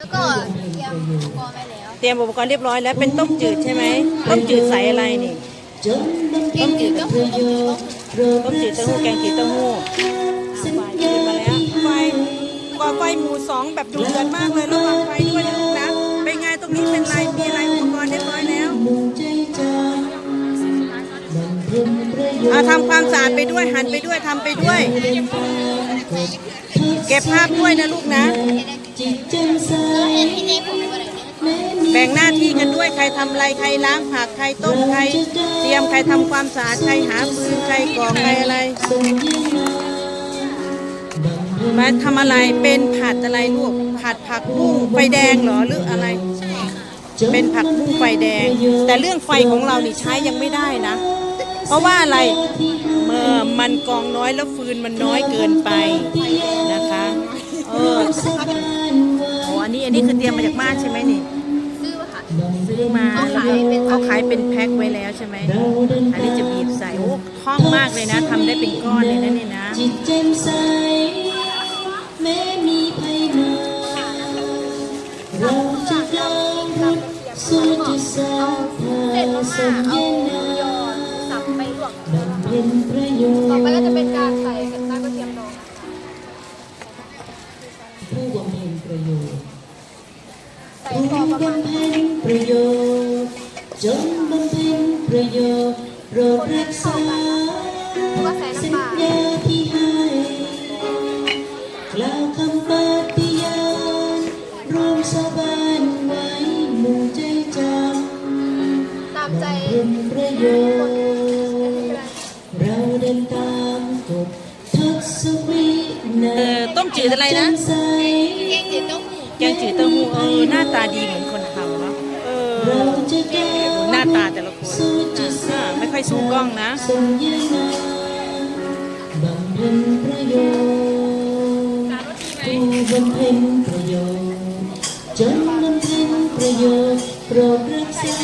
แล้วก็เตรียมอุปกรณ์ไว้แล้วเตรียมอุปกรณ์เรียบร้อยแล้วเป็นต้มจืดใช่ไหมต้มจืดใส่อะไรนี่กินจืดก็คือต้มจืดก็คือต้มจืดเต้าหู้แกงจืดเต้าหู้ไฟจืดมาแล้วไฟก่อไฟหมู่สองแบบดุเดือดมากเลยระวังไฟด้วยนะลูกนะเป็นไงตรงนี้เป็นไรมีอะไรอุปกรณ์เรียบร้อยแล้วอะทำความสะอาดไปด้วยหันไปด้วยทำไปด้วย เก็บภาพด้วยนะลูกนะ แล้วเห็นพี่เนผมเป็นอะไรเนี่ยแบ่งหน้าที่กันด้วยใครทำอะไรใครล้างผักใครต้มใคร เตรียมใครทำความสะอาดใครหาฟืนใครก่อใครอะไรมาทำอะไรเป็นผัดอะไรลูกผัดผักบุ้งไฟแดงเหรอหรืออะไรเป็นผักบุ้งไฟแดง แต่เรื่องไฟของเรานี่ใช้ยังไม่ได้นะ เพราะว่าอะไรเมื่อมันกองน้อยแล้วฟืนมันน้อยเกินไปนะคะ เออโอ้อันนี้อันนี้คือเตรียมมาจากบ้านใช่ไหมนี่ซื้อมาค่ะ ซื้อมาเขาขายเป็น เขาขายเป็นแพ็คไว้แล้วใช่ไหมอันนี้จะบีบใส่โอ้คล่องมากเลยนะทำได้เป็นก้อนเลยนะนี่นะจิตแจ่มใสแม้มีภัยมาเราจะก้าวรุดสู่จุดสาเสร็จธาสม่ามเอาเย็นนายอสับไปลวกบำเพ็ญประโยชต่อไปก็จะเป็นการใส่ ประโยชน์ จงบำเพ็ญประโยชน์โปรดรักษาแล้วก็ใส่สัน้ำปลาญญาที่ให้กล่าวคำปฏิญาณรวมสาบานไว้มุ่งใจจตามใจำเป็นประโยชน์เราเดินตามกฎทศวินัเอยอต้มจืดอะไรนะแจ่มใสเองจืดต้องหูแกงจืดเต้าหู้เออหน้าตาดีเหมือนคนทำ หน้าตาแต่ละคนสู่จุดอ่าไม่ค่อยสู้กล้องนะทรงยืนนานบำเพ็ญประโยชน์ผู้บำเพ็ญประโยชน์จงบำเพ็ญประโยชน์โปรดรักษา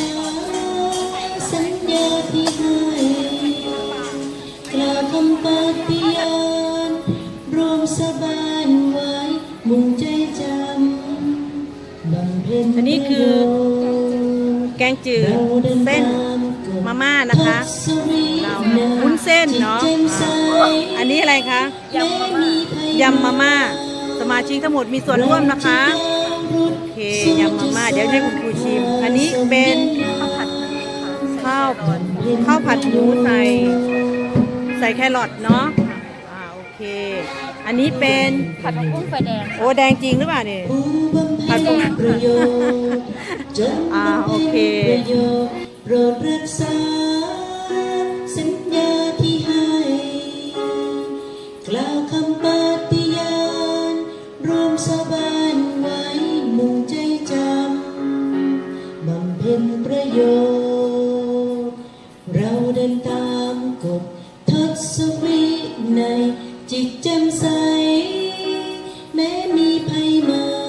สัญญาที่ให้กล่าวคำปฏิญาณรวมสาบานไว้มุ่งใจจำบำเพ็ญ อันนี้คือแกงจืดเส้นมาม่านะคะเราวุ้นเส้นเนาะอ่าอันนี้อะไรคะยำมาม่าสมาชิกทั้งหมดมีส่วนร่วมนะคะโอเคยำมาม่าเดี๋ยวให้คุณครูชิม อันนี้เป็นข้าวผัดข้าวผัดหมูใส่ใส่แครอทเนาะอ่าโอเค อันนี้เป็นผัดผักบุ้งไฟแดงโอ้แดงจริงหรือเปล่าเนี่ยผู้บำเพ็ญประโยชน์จงอ่าบำโอเพ็ญเคประโยชน์โปรดรักษาสัญญาที่ให้กล่าวคำปฏิญาณรวมสาบานไว้มุ่งใจจำบำเพ็ญประโยชน์ เราเดินตามกฎทศวินั chim say